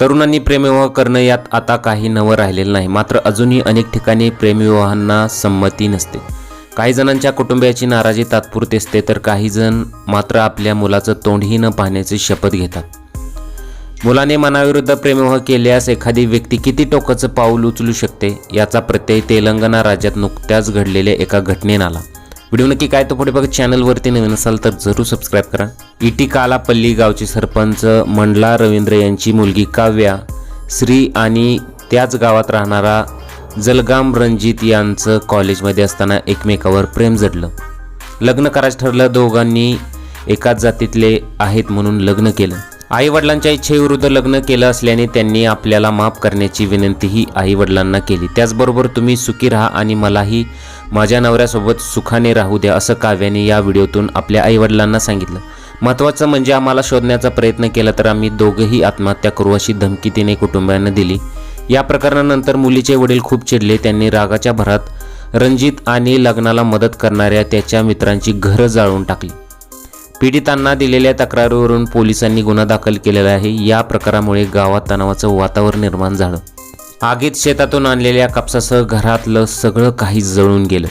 तरुणांनी प्रेमविवाह करणं यात आता काही नवं राहिलेलं नाही. मात्र अजूनही अनेक ठिकाणी प्रेमविवाहांना संमती नसते. काही जणांच्या कुटुंबियाची नाराजी तात्पुरती असते तर काही जण मात्र आपल्या मुलाचं तोंडही न पाहण्याची शपथ घेतात. मुलाने मनाविरुद्ध प्रेमविवाह केल्यास एखादी व्यक्ती किती टोकाचं पाऊल उचलू शकते याचा प्रत्यय तेलंगणा राज्यात नुकत्याच घडलेल्या एका घटनेनं आला. व्हिडिओ नक्की काय तो पुढे बघा. चॅनलवरती नवीन असाल तर जरूर सबस्क्राईब करा. इटी कालापल्ली गावचे सरपंच मंडला रवींद्र यांची मुलगी काव्या श्री आणि त्याच गावात राहणारा जलगाम रणजित यांचं कॉलेजमध्ये असताना एकमेकावर प्रेम जडलं. लग्न करायचं ठरलं दोघांनी एकाच जातीतले आहेत म्हणून लग्न केलं. आईवडिलांच्या इच्छेविरुद्ध लग्न केलं असल्याने त्यांनी आपल्याला माफ करण्याची विनंतीही आईवडिलांना केली. त्याचबरोबर तुम्ही सुखी राहा आणि मलाही माझ्या नवऱ्यासोबत सुखाने राहू द्या असं काव्याने या व्हिडिओतून आपल्या आईवडिलांना सांगितलं. महत्त्वाचं म्हणजे आम्हाला शोधण्याचा प्रयत्न केला तर आम्ही दोघंही आत्महत्या करू अशी धमकी तिने कुटुंबियांना दिली. या प्रकरणानंतर मुलीचे वडील खूप चिडले. त्यांनी रागाच्या भरात रणजित आणि लग्नाला मदत करणाऱ्या त्याच्या मित्रांची घरं जाळून टाकली. पीडितांना दिलेल्या तक्रारीवरून पोलिसांनी गुन्हा दाखल केलेला आहे. या प्रकारामुळे गावात तणावाचं वातावरण निर्माण झालं. आगीत शेतातून आणलेल्या कापसासह घरातलं सगळं काही जळून गेलं.